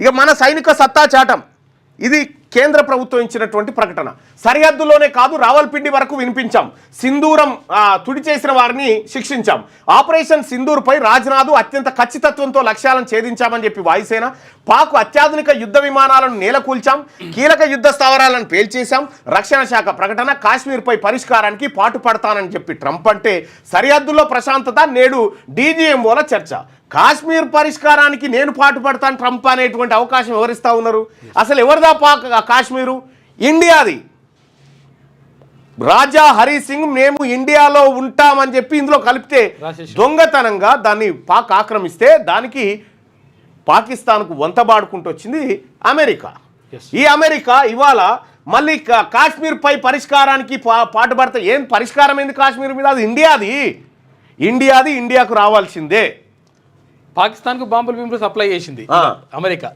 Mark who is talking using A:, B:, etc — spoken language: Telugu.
A: ఇక మన సైనిక సత్తా చాటం. ఇది కేంద్ర ప్రభుత్వం ఇచ్చినటువంటి ప్రకటన. సరిహద్దులోనే కాదు రావల్పిండి వరకు వినిపించాం. సింధూరం తుడి చేసిన వారిని శిక్షించాం. ఆపరేషన్ సింధూర్పై రాజ్నాథ్ అత్యంత ఖచ్చితత్వంతో లక్ష్యాలను ఛేదించామని చెప్పి వాయుసేన పాక్ అత్యాధునిక యుద్ధ విమానాలను నేలకూల్చాం కీలక యుద్ధ స్థావరాలను పేల్చేశాం రక్షణ శాఖ ప్రకటన కాశ్మీర్పై పరిష్కారానికి పాటుపడతానని చెప్పి ట్రంప్ అంటే సరిహద్దుల్లో ప్రశాంతత నేడు డీజీఎంఓల చర్చ. కాశ్మీర్ పరిష్కారానికి నేను పాటుపడతాను ట్రంప్ అనేటువంటి అవకాశం ఎవరిస్తా ఉన్నారు? అసలు ఎవరిదా పాక్ కాశ్మీరు? ఇండియాది. రాజా హరి సింగ్ మేము ఇండియాలో ఉంటామని చెప్పి ఇందులో కలిపితే. దొంగతనంగా దాన్ని పాక్ ఆక్రమిస్తే దానికి పాకిస్తాన్కు వంతబాడుకుంటూ వచ్చింది అమెరికా. ఈ అమెరికా ఇవాళ మళ్ళీ కాశ్మీర్పై పరిష్కారానికి పా పాటుపడితే ఏం పరిష్కారం ఏంది కాశ్మీర్ మీద? అది ఇండియాది. ఇండియాది ఇండియాకు రావాల్సిందే.
B: పాకిస్తాన్కు బాంబులు బింబులు సప్లై చేసింది. అమెరికా